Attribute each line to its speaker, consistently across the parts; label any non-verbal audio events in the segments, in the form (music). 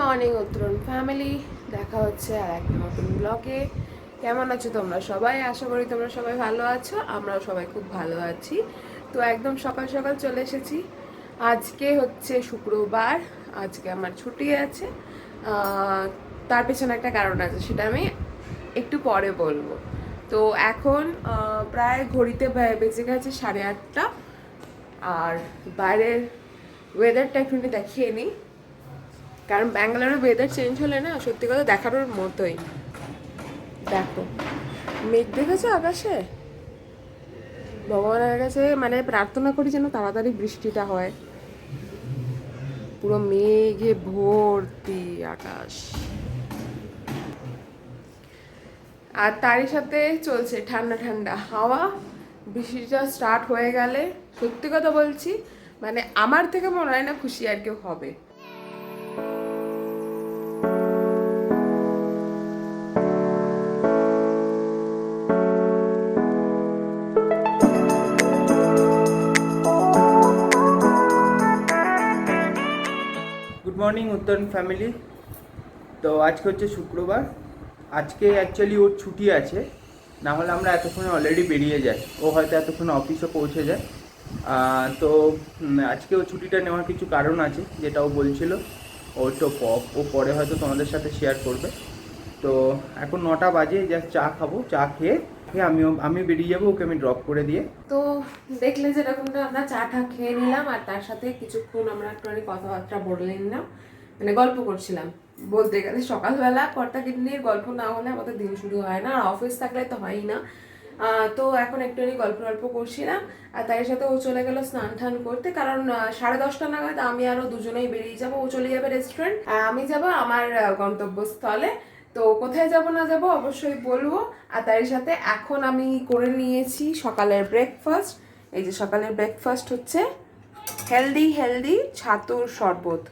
Speaker 1: Morning, উত্তরণ family দেখা হচ্ছে আর একটা নতুন ব্লগে কেমন আছো তোমরা সবাই? আশা করি তোমরা সবাই ভালো আছো, আমরাও সবাই খুব ভালো আছি। তো একদম সকাল সকাল চলে এসেছি। আজকে হচ্ছে শুক্রবার, আজকে আমার ছুটি আছে। তার পেছনে একটা কারণ আছে, সেটা আমি একটু পরে বলব। তো এখন প্রায় ঘড়িতে বেজে গেছে সাড়ে আটটা। আর বাইরের ওয়েদারটা একটুখানি দেখিয়ে নিই। কারণ ব্যাঙ্গালোরের ওয়েদার চেঞ্জ হলে না, সত্যি কথা দেখানোর মতোই। দেখো, মেঘ দেখেছ আকাশে? ভগবানের কাছে মানে প্রার্থনা করি যেন তাড়াতাড়ি বৃষ্টিটা হয়। পুরো মেঘে ভর্তি আকাশ। আর তারই সাথে চলছে ঠান্ডা ঠান্ডা হাওয়া। বৃষ্টিটা স্টার্ট হয়ে গেলে, সত্যি কথা বলছি মানে আমার থেকে মনে হয় না খুশি আর কেউ হবে।
Speaker 2: মর্নিং উত্তরণ ফ্যামিলি তো আজকে হচ্ছে শুক্রবার। আজকে অ্যাকচুয়ালি ওর ছুটি আছে। না হলে আমরা এতক্ষণে অলরেডি বেরিয়ে যাই। ও হয়তো এতক্ষণে অফিসে পৌঁছে যায়। তো আজকে ও ছুটিটা নেওয়ার কিছু কারণ আছে, যেটা ও বলছিল। ওর তো ও পরে হয়তো তোমাদের সাথে শেয়ার করবে। তো এখন নটা বাজে জাস্ট চা খাব, চা খেয়ে খেয়ে আমিও, আমি বেরিয়ে যাব, ওকে আমি ড্রপ করে দিয়ে।
Speaker 1: তো দেখলে যেরকমটা আমরা চা টা খেয়ে নিলাম, আর তার সাথে কিছুক্ষণ আমরা একটুখানি কথাবার্তা বলে নিলাম। মানে গল্প করছিলাম। বলতে গেলে সকালবেলা কর্তা কিডনির গল্প না হলে আমাদের দিন শুরু হয় না, আর অফিস থাকলে তো হয়ই না। তো এখন একটুখানি গল্প গল্প করছিলাম, আর তার সাথে ও চলে গেল স্নান টান করতে। কারণ সাড়ে দশটা নাগাদ আমি আরও দুজনেই বেরিয়ে যাব। ও চলে যাবে রেস্টুরেন্ট আর আমি যাব আমার গন্তব্যস্থলে। তো কোথায় যাব না যাব অবশ্যই বলব। আর তার সাথে এখন আমি করে নিয়েছি সকালের ব্রেকফাস্ট এই যে সকালের ব্রেকফাস্ট হচ্ছে হেলদি হেলদি ছাতুর শরবত।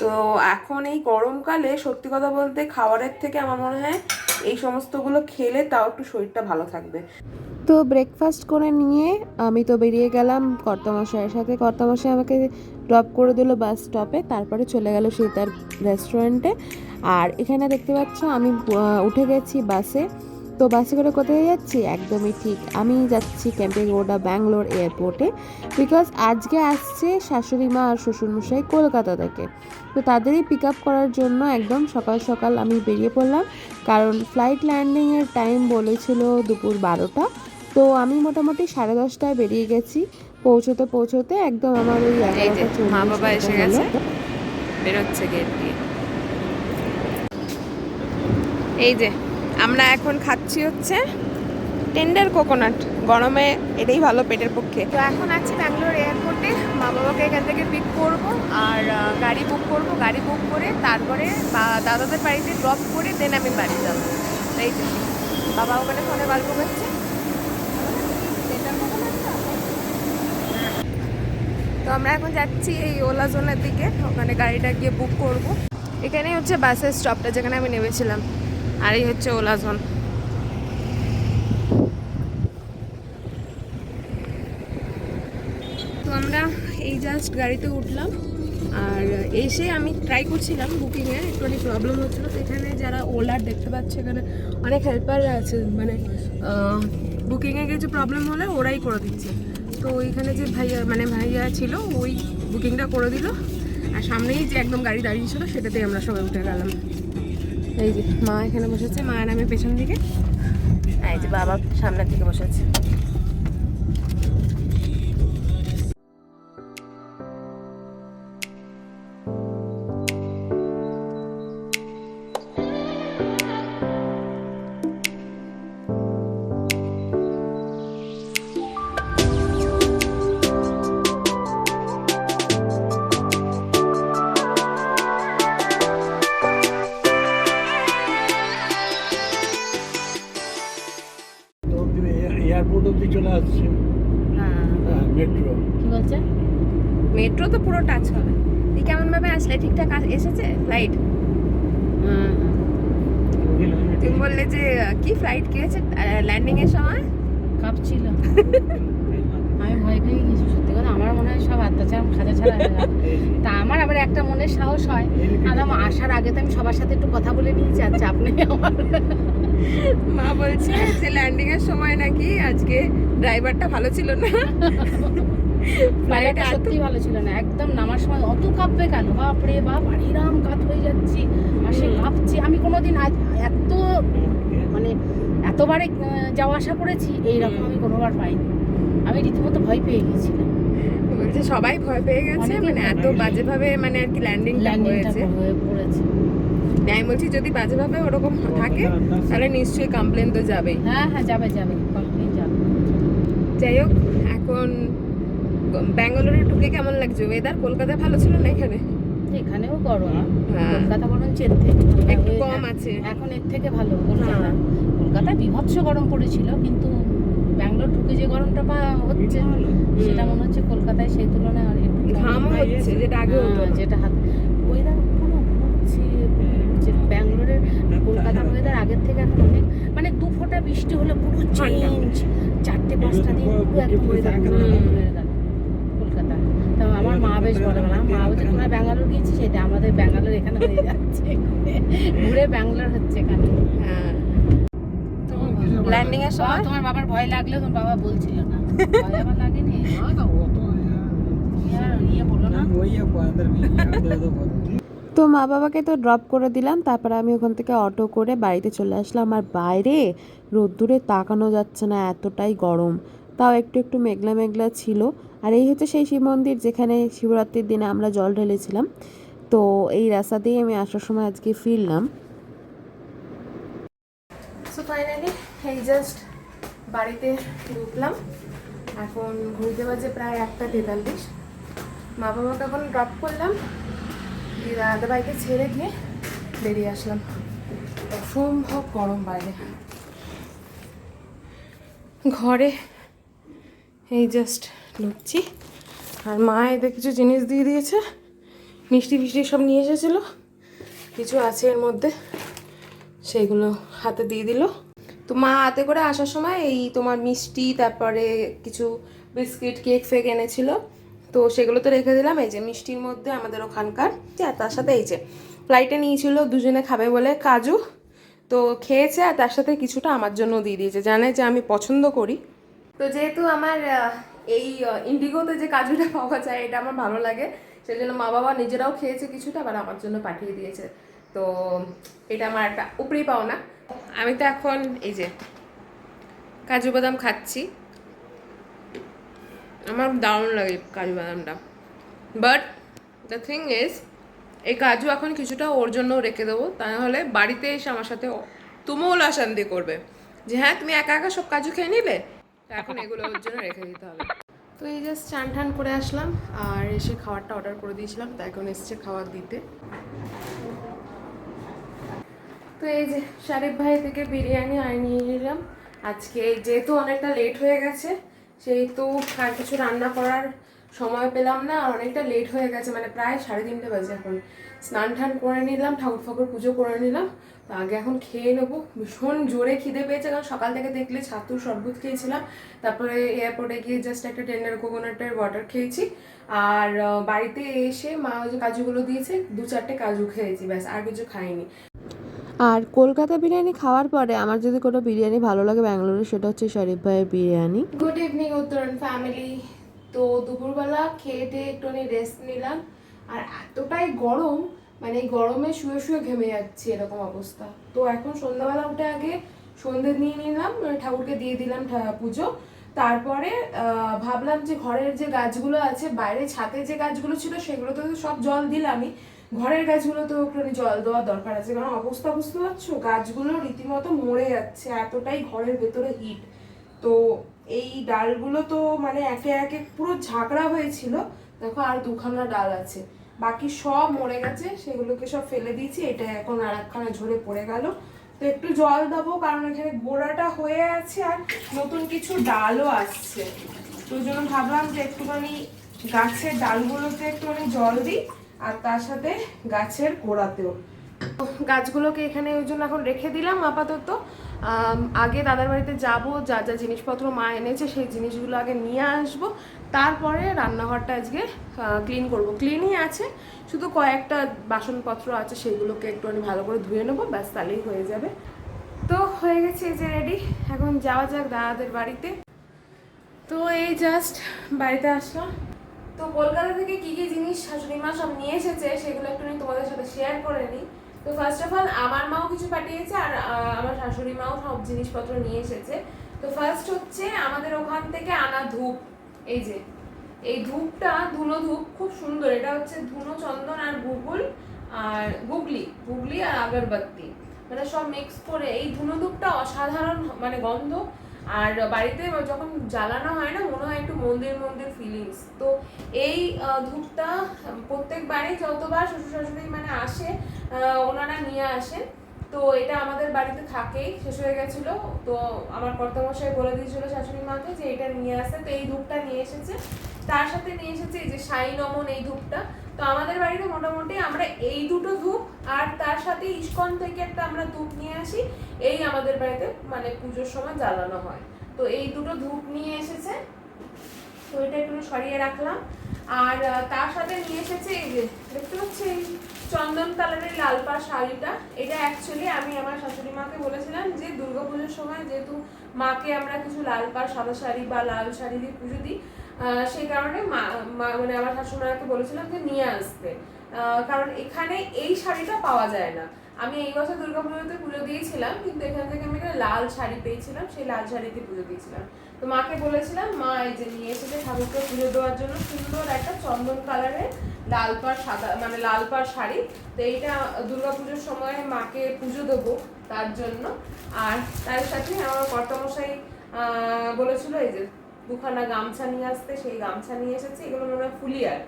Speaker 1: তো এখন এই গরমকালে সত্যি কথা বলতে খাবারের থেকে আমার মনে হয় এই সমস্তগুলো খেলে তাও একটু শরীরটা ভালো থাকবে। তো ব্রেকফাস্ট করে নিয়ে আমি তো বেরিয়ে গেলাম। কর্তামশাইয়ের সাথে, কর্তামশাই আমাকে ড্রপ করে দিল বাস স্টপে তারপরে চলে গেল সেই তার রেস্টুরেন্টে আর এখানে দেখতে পাচ্ছ আমি উঠে গেছি বাসে। তো বাসে করে কোথায় যাচ্ছি? একদমই ঠিক আমি যাচ্ছি ক্যাম্পেগৌড়া ব্যাঙ্গালোর এয়ারপোর্টে। বিকজ আজকে আসছে শাশুড়ি মা আর শ্বশুরমশাই কলকাতা থেকে। তো তাদেরই পিক আপ করার জন্য একদম সকাল সকাল আমি বেরিয়ে পড়লাম। কারণ ফ্লাইট ল্যান্ডিংয়ের টাইম বলেছিল দুপুর বারোটা। তো আমি মোটামুটি সাড়ে দশটায় বেরিয়ে গেছি। পৌঁছতে পৌঁছতে একদম আমার ওই
Speaker 3: মা বাবা এসে গেছে। বেরোচ্ছে গেট দিয়ে। এই যে, আমরা এখন খাচ্ছি হচ্ছে টেন্ডার কোকোনাট। গরমে এটাই ভালো পেটের পক্ষে। তো এখন আছি ব্যাঙ্গালোর এয়ারপোর্টে। মা বাবাকে এখান থেকে পিক করব আর গাড়ি বুক করব। গাড়ি বুক করে তারপরে দাদাদের বাড়িতে ড্রপ করে দেন আমি বাড়ি যাব। এই যে, বাবা ওখানে ফোনে গল্প করছে? তো আমরা এখন যাচ্ছি এই ওলা জোনের দিকে। ওখানে গাড়িটা গিয়ে বুক করব। এখানেই হচ্ছে বাসের স্টপটা যেখানে আমি নেমেছিলাম। আর এই হচ্ছে ওলা জোন তো আমরা এই জাস্ট গাড়িতে উঠলাম আর এসে আমি ট্রাই করছিলাম বুকিংয়ে একটুখানি প্রবলেম হচ্ছিল। তো এখানে যারা ওলার দেখতে পাচ্ছে, এখানে অনেক হেল্পাররা আছে মানে বুকিংয়ে কিছু প্রবলেম হলে ওরাই করে দিচ্ছে। তো ওইখানে যে ভাইয়া মানে ভাইয়া ছিল, ওই বুকিংটা করে দিল। আর সামনেই যে একদম গাড়ি দাঁড়িয়ে ছিল, সেটাতেই আমরা সবাই উঠে গেলাম। এই যে মা এখানে বসেছে, মা আর আমি পেছন দিকে। এই যে বাবা সামনের দিকে বসেছে। আসলে ঠিকঠাক এসেছে? ফ্লাইট তুমি বললে যে কি ফ্লাইট কি হয়েছে? ল্যান্ডিং এর সময়?
Speaker 4: কাঁপছিল। (laughs) আমি ভয় পেয়ে গেছি সত্যি কথা। আমার
Speaker 5: মনে হয় সব অত্যাচার খাজা ছাড়া তা আমার আবার একটা মনে সাহস হয়। আদাম আসার আগে তো আমি সবার সাথে একটু কথা বলে নিয়েছি আচ্ছা আপনি আমার।
Speaker 1: মা বলছে যে ল্যান্ডিং এর সময় নাকি আজকে ড্রাইভারটা ভালো ছিল না? (laughs)
Speaker 5: ফ্লাইটটা সত্যি ভালো ছিল না। একদম নামার সময় অত কাঁপবে কেন? বাপরে বাপ আরিরাম কাত হয়ে যাচ্ছি আর সে কাঁপছি আমি কোনোদিন আজ এত মানে এতবারে যাওয়া আসা করেছি এইরকম আমি কোনোবার পাইনি। আমি রীতিমতো ভয় পেয়ে গেছিলাম।
Speaker 1: বলছে সবাই ভয় পেয়ে গেছে মানে এত। বাজেভাবে মানে আর কি ল্যান্ডিংটা
Speaker 5: ল্যান্ডিংটা
Speaker 1: হয়েছে।
Speaker 5: হয়ে পড়েছে।
Speaker 1: আমি বলছি যদি বাজেভাবে ওরকম থাকে তাহলে নিশ্চয়ই কমপ্লেন তো যাবেই।
Speaker 5: হ্যাঁ হ্যাঁ যাবে যাবে কমপ্লেন যাবে।
Speaker 1: যাই হোক এখন ব্যাঙ্গালোরে ঢুকে কেমন লাগছে? ওয়েদার কলকাতা ভালো ছিল না এখানে?
Speaker 5: এখানেও গরম।
Speaker 1: হ্যাঁ।
Speaker 5: কলকাতা বরঞ্চ এর থেকে
Speaker 1: একটু কম আছে।
Speaker 5: এখন এর থেকে ভালো কলকাতা।
Speaker 1: হ্যাঁ।
Speaker 5: কলকাতায় বিভৎস গরম পড়েছিল কিন্তু ব্যাঙ্গালোর ঢুকে যে গরমটা হচ্ছে সেটা মনে হচ্ছে কলকাতায় সেই তুলনায় আর একটু কম।
Speaker 1: হচ্ছে যেটা আগে হতো।
Speaker 5: হ্যাঁ, যেটা হাত ওয়েদার পুরো ঘুরছে যে ব্যাঙ্গালোরের কলকাতার ওয়েদার আগের থেকে এখন অনেক মানে দু ফোঁটা বৃষ্টি হলে পুরো চেঞ্জ চারটে পাঁচটা দিন পুরো একদম ওয়েদার হয়ে গেল কলকাতা তো আমার মা বেশ বলে না মা বলছে তোমরা ব্যাঙ্গালোর গিয়েছি সেটা আমাদের ব্যাঙ্গালোর এখানে হয়ে যাচ্ছে। ঘুরে ব্যাঙ্গালোর হচ্ছে এখানে।
Speaker 1: হ্যাঁ। ল্যান্ডিং এর সময়?
Speaker 5: তোমার বাবার ভয় লাগলে তোমার বাবা বলছিল (laughs) ভয় লাগেনি? (laughs) না।
Speaker 4: তো মা বাবাকে তো ড্রপ করে দিলাম তারপরে আমি ওখান থেকে অটো করে বাড়িতে চলে আসলাম। আর বাইরে রোদ্দুরে তাকানো যাচ্ছে না এতটাই গরম। তাও একটু একটু মেঘলা মেঘলা ছিল। আর এই হচ্ছে সেই শিব মন্দির যেখানে শিবরাত্রির দিনে আমরা জল ঢেলেছিলাম। তো এই রাস্তা দিয়ে আমি আসার সময় আজকে ফিরলাম।
Speaker 1: সো ফাইনালি এই জাস্ট বাড়িতে ঢুকলাম। এখন ঘুরতে বাজে প্রায় একটা তেতাল্লিশ। মা বাবাকে এখন ড্রপ করলাম। দিয়ে দাদা ভাইকে ছেড়ে দিয়ে বেরিয়ে আসলাম। অসম্ভব গরম বাইরে। ঘরে, এই জাস্ট ঢুকছি আর মা এদের কিছু জিনিস দিয়ে দিয়েছে। মিষ্টি ফিষ্টি সব নিয়ে এসেছিল। কিছু আছে এর মধ্যে। সেইগুলো হাতে দিয়ে দিল। তো মা হাতে করে আসার সময় এই তোমার মিষ্টি, তারপরে কিছু বিস্কিট, কেক, ফেক এনেছিল। তো সেগুলো তো রেখে দিলাম। এই যে মিষ্টির মধ্যে আমাদের ওখানকার। আর তার সাথে এই যে ফ্লাইটে নিয়েছিল, দুজনে খাবে বলে কাজু। তো খেয়েছে আর তার সাথে কিছুটা আমার জন্য দিয়ে দিয়েছে। জানে যে আমি পছন্দ করি। তো যেহেতু আমার এই ইন্ডিগোতে যে কাজুটা (laughs) পাওয়া যায়, এটা আমার ভালো লাগে। সেই জন্য মা বাবা নিজেরাও খেয়েছে কিছুটা, আবার আমার জন্য পাঠিয়ে দিয়েছে। তো, এটা আমার একটা উপরি পাওনা। আমি তো এখন এই যে কাজু বাদাম খাচ্ছি। আমার দারুণ লাগে কাজু বাদামটা। বাট দ্য থিং ইজ এই কাজু এখন কিছুটা ওর জন্য রেখে দেবো। তাহলে বাড়িতে এসে আমার সাথে তুমুল অশান্তি করবে। যে হ্যাঁ তুমি একা একা সব কাজু খেয়ে নিলে? তো এখন এগুলো ওর জন্য রেখে দিতে হবে। তো এই জাস্ট চান টান করে আসলাম, আর এসে খাবারটা অর্ডার করে দিয়েছিলাম, তো এখন এসছে খাবার দিতে। তো এই যে শারিফ ভাই থেকে বিরিয়ানি আর নিয়ে নিলাম। আজকে যেহেতু অনেকটা লেট হয়ে গেছে, সেহেতু আর কিছু রান্না করার সময় পেলাম না, আর অনেকটা লেট হয়ে গেছে মানে প্রায় সাড়ে তিনটে বাজে এখন। স্নান টান করে নিলাম ঠাকুর ফাকুর পুজো করে নিলাম তো আগে এখন খেয়ে নেব। ভীষণ জোরে খিদে পেয়েছে কারণ সকাল থেকে দেখলে ছাতুর শরবত খেয়েছিলাম। তারপরে এয়ারপোর্টে গিয়ে জাস্ট একটা টেন্ডার কোকোনাটের ওয়াটার খেয়েছি। আর বাড়িতে এসে মা ওই যে কাজুগুলো দিয়েছে দু চারটে কাজু খেয়েছি ব্যাস আর কিছু খাইনি।
Speaker 4: আর কলকাতা বিরিয়ানি খাওয়ার পরে আমার যদি কোনো বিরিয়ানি ভালো লাগে ব্যাঙ্গালোরে সেটা হচ্ছে শরীফ ভাইয়ের biryani.
Speaker 1: Good evening Uttaran family তো দুপুরবেলা খেয়ে টেয়ে একটুখানি রেস্ট নিলাম। আর এতটাই গরম মানে এই গরমে শুয়ে শুয়ে ঘেমে যাচ্ছি এরকম অবস্থা। তো এখন সন্ধ্যাবেলা উঠে আগে সন্ধে নিয়ে নিলাম মানে ঠাকুরকে দিয়ে দিলাম পুজো। তারপরে ভাবলাম যে ঘরের যে গাছগুলো আছে, বাইরে ছাতে যে গাছগুলো ছিল সেগুলো তো সব জল দিলামই। ঘরের গাছগুলো তো একটুখানি জল দেওয়ার দরকার আছে। কারণ অবস্থা বুঝতে পারছ? গাছগুলো রীতিমতো মরে যাচ্ছে, এতটাই ঘরের ভেতরে হিট তো এই ডালগুলো তো মানে একে একে পুরো ঝাঁকড়া হয়েছিল। দেখো আর দুখানা ডাল আছে। বাকি সব মরে গেছে, সেগুলোকে সব ফেলে দিয়েছি, এটা এখন আর একখানা ঝরে পড়ে গেল। তো একটু জল দেবো, কারণ এখানে গোড়াটা হয়ে আছে আর নতুন কিছু ডালও আসছে। তো জন্য ভাবলাম যে একটুখানি গাছের ডালগুলোতে একটুখানি জল দিই, আর তার সাথে গাছের গোড়াতেও। গাছগুলোকে এখানে ওই জন্য এখন রেখে দিলাম আপাতত। আগে দাদার বাড়িতে যাব, যা যা জিনিসপত্র মা এনেছে সেই জিনিসগুলো আগে নিয়ে আসব। তারপরে রান্নাঘরটা আজকে ক্লিন করব। ক্লিনই আছে, শুধু কয়েকটা বাসনপত্র আছে, সেগুলোকে একটুখানি ভালো করে ধুয়ে নেব, ব্যাস তাহলেই হয়ে যাবে। তো হয়ে গেছে এই যে রেডি এখন যাওয়া যাক দাদাদের বাড়িতে। তো এই জাস্ট বাড়িতে আসলাম। তো কলকাতা থেকে কী কী জিনিস শাশুড়ি মা সব নিয়ে এসেছে, সেগুলো একটু আমি তোমাদের সাথে শেয়ার করে নিই। তো ফার্স্ট অফ অল আমার মাও কিছু পাঠিয়েছে, আর আমার শাশুড়ি মাও সব জিনিসপত্র নিয়ে এসেছে। তো ফার্স্ট হচ্ছে আমাদের ওখান থেকে আনা ধূপ। এই যে, এই ধূপটা ধুনো ধূপ, খুব সুন্দর। এটা হচ্ছে ধুনো চন্দন আর গুগল আর গুগলি গুগলি আর আগরবাতি। মানে সব মিক্স করে এই ধুনো ধূপটা অসাধারণ মানে গন্ধ। আর বাড়িতে যখন জ্বালানো হয় না, মনে হয় একটু মন্দির মন্দির ফিলিংস তো এই ধূপটা প্রত্যেকবারই যতবার শ্বশুর শাশুড়ি মানে আসে ওনারা নিয়ে আসেন। তো এটা আমাদের বাড়িতে থাকেই, শেষ হয়ে গেছিল। তো আমার কর্তামশাই বলে দিয়েছিল শাশুড়ি মাকে যে এটা নিয়ে আসে তো এই ধূপটা নিয়ে এসেছে। তার সাথে নিয়ে এসেছে এই যে সাই নমন এই ধূপটা। তো আমাদের বাড়িতে মোটামুটি আমরা এই দুটো ধূপ আর তার সাথে ইস্কন থেকে একটা আমরা ধূপ নিয়ে আসি। এই আমাদের বাড়িতে মানে পুজোর সময় জ্বালানো হয়। তো এই দুটো ধূপ নিয়ে এসেছে। তো এটা একটু সরিয়ে রাখলাম। আর তার সাথে নিয়ে এসেছে এই যে, দেখতে পাচ্ছি চন্দন কালারের লাল পাড় শাড়িটা। এটা অ্যাকচুয়ালি আমি আমার শাশুড়ি মাকে বলেছিলাম যে, দুর্গাপুজোর সময় যেহেতু মাকে আমরা কিছু লাল পাড় সাদা শাড়ি বা লাল শাড়ি দিয়ে পুজো দিই সেই কারণে মা- মানে আমার শাশুড়ি মাকে বলেছিলাম যে নিয়ে আসতে। কারণ এখানে এই শাড়িটা পাওয়া যায় না। আমি এই বছর দুর্গাপুজোতে পুজো দিয়েছিলাম, কিন্তু এখান থেকে আমি একটা লাল শাড়ি পেয়েছিলাম, সেই লাল শাড়িতে পুজো দিয়েছিলাম। তো মাকে বলেছিলাম, মা, এই যে নিয়ে এসেছে ঠাকুরকে পুজো দেওয়ার জন্য সুন্দর একটা চন্দন কালারের লাল পাড় সাদা মানে লাল পাড় শাড়ি। তো এইটা দুর্গাপুজোর সময় মাকে পুজো দেবো তার জন্য। আর তার সাথে আমার কর্তামশাই বলেছিল, এই যে দুখানা গামছা নিয়ে আসতে, সেই গামছা নিয়ে এসেছে, এগুলো মনে হয় ফুলিয়ার।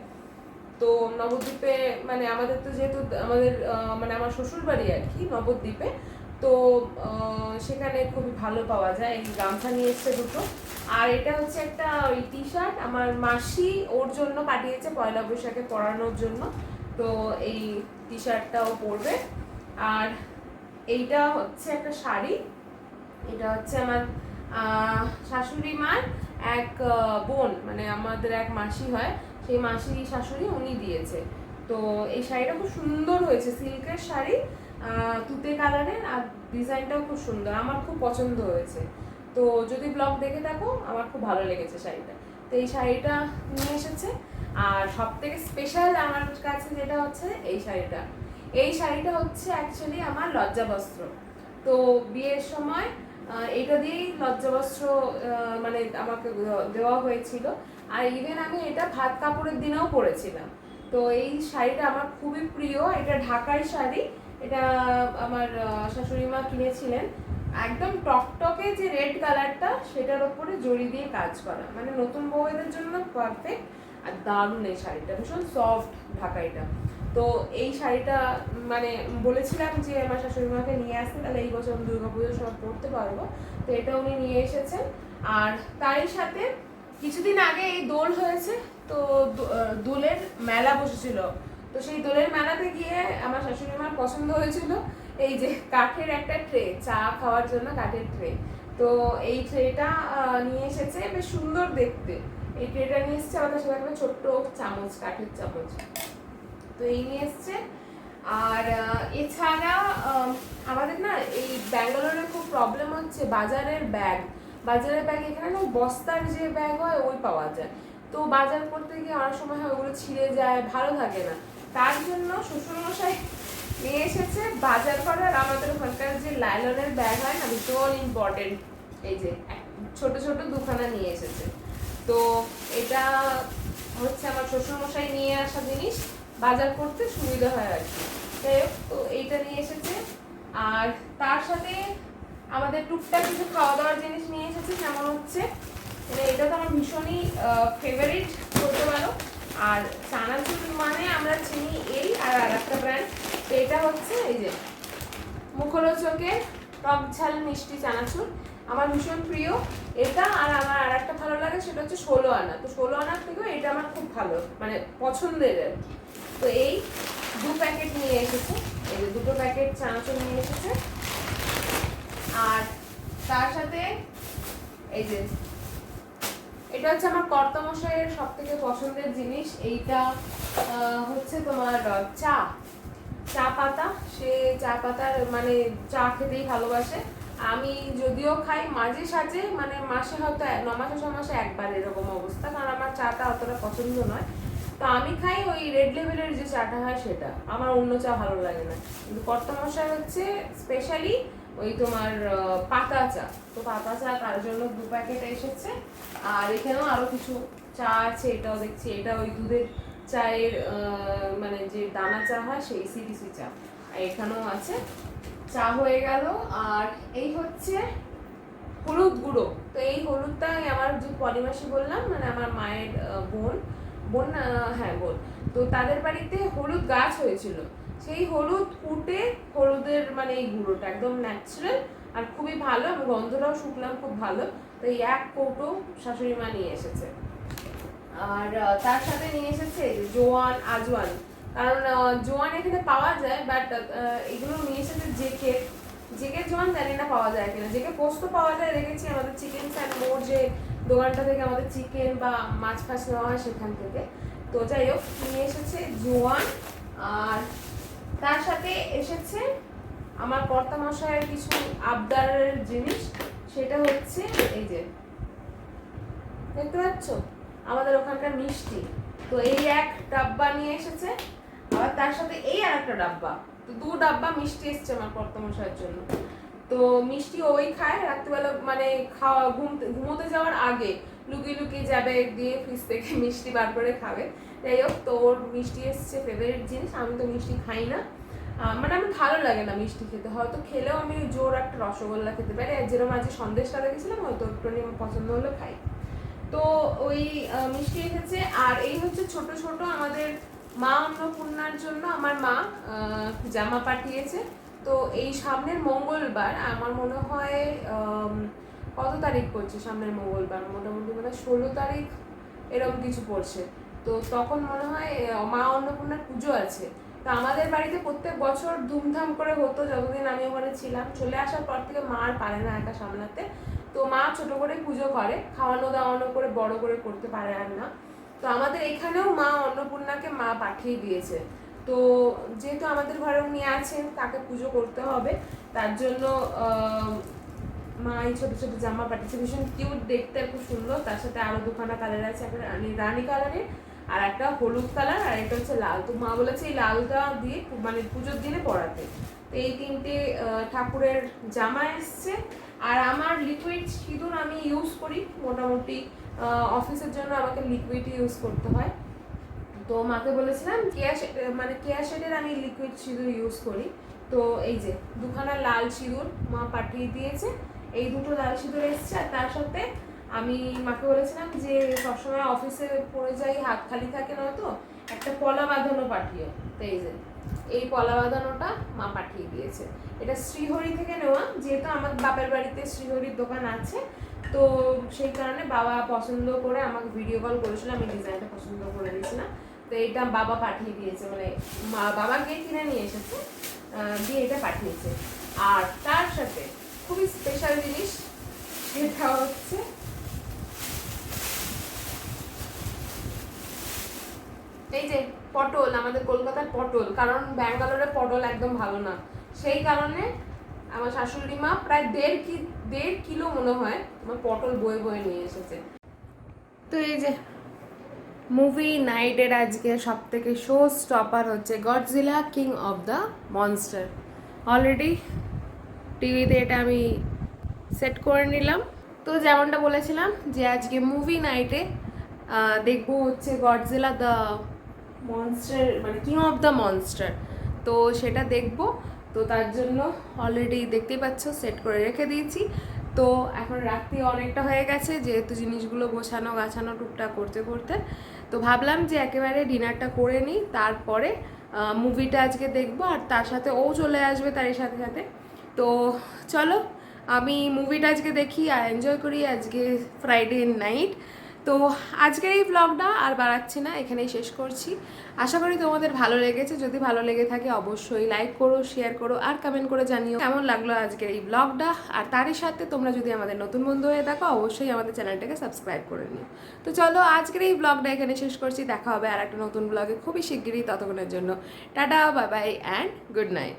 Speaker 1: তো নবদ্বীপে মানে আমাদের তো যেহেতু আমাদের মানে আমার শ্বশুর বাড়ি আর কি, নবদ্বীপে, তো সেখানে খুবই ভালো পাওয়া যায়, এই গামছা নিয়ে এসছে দুটো। আর এটা হচ্ছে একটা ওই টি শার্ট আমার মাসি ওর জন্য পাঠিয়েছে, পয়লা বৈশাখে পরানোর জন্য। তো এই টি শার্টটাও পরবে। আর এইটা হচ্ছে একটা শাড়ি। এটা হচ্ছে আমার শাশুড়ি মার এক বোন মানে আমাদের এক মাসি হয়। সেই মাসি শাশুড়ি উনি দিয়েছে। তো এই শাড়িটা খুব সুন্দর হয়েছে, সিল্কের শাড়ি তুতে কালারের আর ডিজাইনটাও খুব সুন্দর, আমার খুব পছন্দ হয়েছে। তো যদি ব্লগ দেখে থাকো, আমার খুব ভালো লেগেছে শাড়িটা। তো এই শাড়িটা নিয়ে এসেছে, আর সব থেকে স্পেশাল আমার কাছে যেটা হচ্ছে এই শাড়িটা। এই শাড়িটা হচ্ছে অ্যাকচুয়ালি আমার লজ্জা বস্ত্র। তো বিয়ের সময় এটা দিয়েই লজ্জাবস্ত্র মানে আমাকে দেওয়া হয়েছিল। আর ইভেন আমি এটা ভাত কাপড়ের দিনেও পরেছিলাম। তো এই শাড়িটা আমার খুবই প্রিয়। এটা ঢাকার শাড়ি। এটা আমার শাশুড়ি মা কিনেছিলেন। একদম টকটকে যে রেড কালারটা, সেটার ওপরে জড়ি দিয়ে কাজ করা। মানে নতুন বউদের জন্য পারফেক্ট আর দারুণ এই শাড়িটা। ভীষণ সফট ঢাকাইটা। তো এই শাড়িটা মানে বলেছিলাম যে আমার শাশুড়ি মাকে নিয়ে আসতে, তাহলে এই বছর দুর্গাপুজোর সময় পড়তে পারব। তো এটা উনি নিয়ে এসেছেন। আর তারই সাথে কিছুদিন আগে এই দোল হয়েছে, তো দোলের মেলা বসেছিল। তো সেই দোলের মেলাতে গিয়ে আমার শাশুড়ি মার পছন্দ হয়েছিল এই যে কাঠের একটা ট্রে চা খাওয়ার জন্য কাঠের ট্রে তো এই ট্রেটা নিয়ে এসেছে বেশ সুন্দর দেখতে। এই ট্রেটা নিয়ে এসেছে আমাদের সাথে একটা ছোট্ট চামচ, কাঠের চামচ। তো এই নিয়ে এসছে। আর এছাড়া আমাদের না এই ব্যাঙ্গালোরে খুব প্রবলেম হচ্ছে বাজারের ব্যাগ বাজারের ব্যাগ এখানে না বস্তার যে ব্যাগ হয় ওই পাওয়া যায়। তো বাজার করতে গিয়ে অনেক সময় হয় ওগুলো ছিঁড়ে যায় ভালো থাকে না। তার জন্য শ্বশুরমশাই নিয়ে এসেছে বাজার করার। আমাদের ওখানকার যে লাইলনের ব্যাগ হয় না ভীষণ ইম্পর্টেন্ট এই যে ছোট ছোট দুখানা নিয়ে এসেছে। তো এটা হচ্ছে আমার শ্বশুরমশাই নিয়ে আসা জিনিস। বাজার করতে সুবিধা হয় আর কি। যাই হোক, তো এইটা নিয়ে এসেছে। আর তার সাথে আমাদের টুকটাক কিছু খাওয়া দাওয়ার জিনিস নিয়ে এসেছে, যেমন হচ্ছে মানে এটা তো আমার ভীষণই ফেভারিট বলতে পারো আর চানাচুর মানে আমরা চিনি এই আর আর একটা ব্র্যান্ড তো এটা হচ্ছে এই যে মুখরোচকের টক ঝাল মিষ্টি চানাচুর। আমার ভীষণ প্রিয়। এটা আর আমার আর একটা ভালো লাগে, সেটা হচ্ছে ষোলো আনা। তো ষোলো আনার থেকেও এটা আমার খুব ভালো মানে পছন্দের আর কি। তো এই দু প্যাকেট নিয়ে এসেছে। এই যে দুটো প্যাকেট চানাচুর নিয়ে এসেছে। আর তার সাথে এই যে, এটা হচ্ছে আমার কর্তামশাইয়ের সব থেকে পছন্দের জিনিস। এইটা হচ্ছে তোমার চা। চা পাতা। সে চা পাতার মানে চা খেতেই ভালোবাসে। আমি যদিও খাই, মাঝে সাঝে মানে মাসে হয়তো ন মাসে, ছ মাসে একবার এরকম অবস্থা, কারণ আমার চাটা অতটা পছন্দ নয়। তো আমি খাই ওই রেড লেভেলের যে চাটা হয় সেটা। আমার অন্য চা ভালো লাগে না। কিন্তু কর্তা মশাই হচ্ছে স্পেশালি ওই তোমার পাতা চা। তো পাতা চা তার জন্য দু প্যাকেট এসেছে। আর এখানেও আরও কিছু চা আছে, এটাও দেখছি। এটা ওই দুধের চায়ের মানে যে দানা চা হয়, সেই সিডিসি চা। আর এখানেও আছে। চা হয়ে গেল। আর এই হচ্ছে হলুদ গুঁড়ো। তো এই হলুদটা আমার যে পরিমাসি বললাম মানে আমার মায়ের বোন। বোন হ্যাঁ বোন। তো তাদের বাড়িতে হলুদ গাছ হয়েছিল। সেই হলুদ কুটে হলুদের মানে এই গুঁড়োটা একদম ন্যাচারাল আর খুবই ভালো এবং গন্ধটাও শুকলাম খুব ভালো। তো এই এক কৌটো শাশুড়ি মা নিয়ে এসেছে। আর তার সাথে নিয়ে এসেছে জোয়ান, আজওয়ান। কারণ জোয়ান এখানে পাওয়া যায় বাট এগুলো নিয়ে এসেছে জেকে। জেকে জোয়ান জানি না পাওয়া যায় কিনা। জেকে পোস্ত পাওয়া যায়, দেখেছি আমাদের চিকেন স্যান্ড মোর যে দোকানটা থেকে আমাদের চিকেন বা মাছ ফাছ নেওয়া হয় সেখান থেকে। তো যাই হোক, নিয়ে এসেছে জোয়ান আর তার সাথে এসেছে আমার কর্তা মশাইয়ের কিছু আবদারের জিনিস, সেটা হচ্ছে এই যে, দেখতে পাচ্ছ? আমাদের ওখানকার মিষ্টি। তো এই এক ডাব্বা নিয়ে এসেছে, আবার তার সাথে এই আর একটা ডাব্বা। তো দু ডাব্বা মিষ্টি এসছে আমার কর্তমশাইয়ের জন্য। তো মিষ্টি ওই খায়, রাত্রিবেলা মানে খাওয়া ঘুমতে ঘুমোতে যাওয়ার আগে। লুকিয়ে লুকিয়ে যাবে দিয়ে ফ্রিজ থেকে মিষ্টি বার করে খাবে। যাই হোক, তো ওর মিষ্টি এসছে ফেভারিট জিনিস। আমি তো মিষ্টি খাই না। মানে আমি ভালো লাগে না মিষ্টি খেতে। হয়তো খেলেও আমি জোর একটা রসগোল্লা খেতে পারি। আর যেরকম আজকে সন্দেশটা দেখেছিলাম, হয়তো একটু পছন্দ হলে, খাই। তো ওই মিষ্টি এসেছে। আর এই হচ্ছে ছোট ছোট আমাদের মা অন্নপূর্ণার জন্য আমার মা জামা পাঠিয়েছে। তো এই সামনের মঙ্গলবার আমার মনে হয় কত তারিখ পড়ছে সামনের মঙ্গলবার? মোটামুটি মানে ষোলো তারিখ এরকম কিছু পড়ছে। তো তখন মনে হয় মা অন্নপূর্ণার পুজো আছে। তো আমাদের বাড়িতে প্রত্যেক বছর ধুমধাম করে হতো, যতদিন আমি ওখানে ছিলাম। চলে আসার পর থেকে মা আর পারে না একা সামলাতে। তো মা ছোট করে পুজো করে, খাওয়ানো দাওয়ানো করে, বড় করে করতে পারে আর না। তো আমাদের এখানেও মা অন্নপূর্ণাকে মা পাঠিয়ে দিয়েছে। তো যেহেতু আমাদের ঘরে উনি আছেন তাকে পুজো করতে হবে। তার জন্য মা, এই ছোট ছোট জামা পাঠিয়েছে ভীষণ কিউট দেখতে খুব সুন্দর। তার সাথে আরও দুখানা কালার আছে, একটা রানী কালারের আর একটা হলুদ কালার আর একটা হচ্ছে লাল। তো মা বলেছে এই লালটা দিয়ে মানে পুজোর দিনে পরাতে। তো এই তিনটে ঠাকুরের জামা এসছে। আর আমার লিকুইড সিঁদুর আমি ইউজ করি। মোটামুটি অফিসের জন্য আমাকে লিকুইড ইউজ করতে হয়। তো মাকে বলেছিলাম কেয়া মানে কেয়া শেডের আমি লিকুইড সিঁদুর ইউজ করি। তো এই যে, দুখানা লাল সিঁদুর মা পাঠিয়ে দিয়েছে। এই দুটো লাল সিঁদুর এসছে আর তার সাথে আমি মাকে বলেছিলাম যে সবসময় অফিসে পড়ে যাই, হাত খালি থাকে না তো, একটা পলা বাঁধানো পাঠিও তো এই যে, এই পলা বাঁধানোটা মা পাঠিয়ে দিয়েছে। এটা শ্রীহরি থেকে নেওয়া, যেহেতু আমার বাপের বাড়িতে শ্রীহরির দোকান আছে, তো সেই কারণে বাবা পছন্দ করে আমাকে ভিডিও কল করেছিল, আমি ডিজাইনটা পছন্দ করে দিয়েছিলাম তো এটা বাবা পাঠিয়ে দিয়েছে মানে বাবা গিয়ে কিনে নিয়ে এসেছে দিয়ে এটা পাঠিয়েছে। আর তার সাথে খুবই স্পেশাল জিনিস। সেটা হচ্ছে। এই যে পটল, আমাদের কলকাতার পটল, কারণ ব্যাঙ্গালোরে পটল একদম ভালো না। সেই কারণে আমার শাশুড়ি মা প্রায় দেড় কি, দেড় কিলো মনে হয় আমার পটল বয়ে বয়ে নিয়ে এসেছে। তো এই যে মুভি নাইটের আজকে সব থেকে শো স্টপার হচ্ছে Godzilla king of the monster already টিভিতে এটা আমি সেট করে নিলাম। তো যেমনটা বলেছিলাম যে আজকে মুভি নাইটে দেখব হচ্ছে গডজেলা দ্য মনস্টার মানে কিং অফ দ্য মনস্টার তো সেটা দেখব। তো তার জন্য অলরেডি দেখতেই পাচ্ছ সেট করে রেখে দিয়েছি। তো এখন রাত্রি অনেকটা হয়ে গেছে, যেহেতু জিনিসগুলো গোছানো গাছানো টুকটাক করতে করতে। তো ভাবলাম যে একেবারে ডিনারটা করে নিই, তারপরে মুভিটা আজকে দেখব। আর তার সাথে ও চলে আসবে তারই সাথে সাথে। তো চলো, আমি মুভিটা আজকে দেখি আর এনজয় করি আজকে ফ্রাইডে নাইট তো আজকের এই ব্লগটা আর বাড়াচ্ছি না, এখানেই শেষ করছি। আশা করি তোমাদের ভালো লেগেছে, যদি ভালো লেগে থাকে অবশ্যই লাইক করো শেয়ার করো আর কমেন্ট করে জানিও কেমন লাগল আজকের এই ব্লগটা আর তারই সাথে তোমরা যদি আমাদের নতুন বন্ধু হয়ে থাকো, অবশ্যই আমাদের চ্যানেলটাকে সাবস্ক্রাইব করে নিও। তো চলো, আজকের এই ব্লগটা এখানে শেষ করছি, দেখা হবে আর একটা নতুন ব্লগে খুবই শিগগিরই ততক্ষণের জন্য। Tata bye bye and good night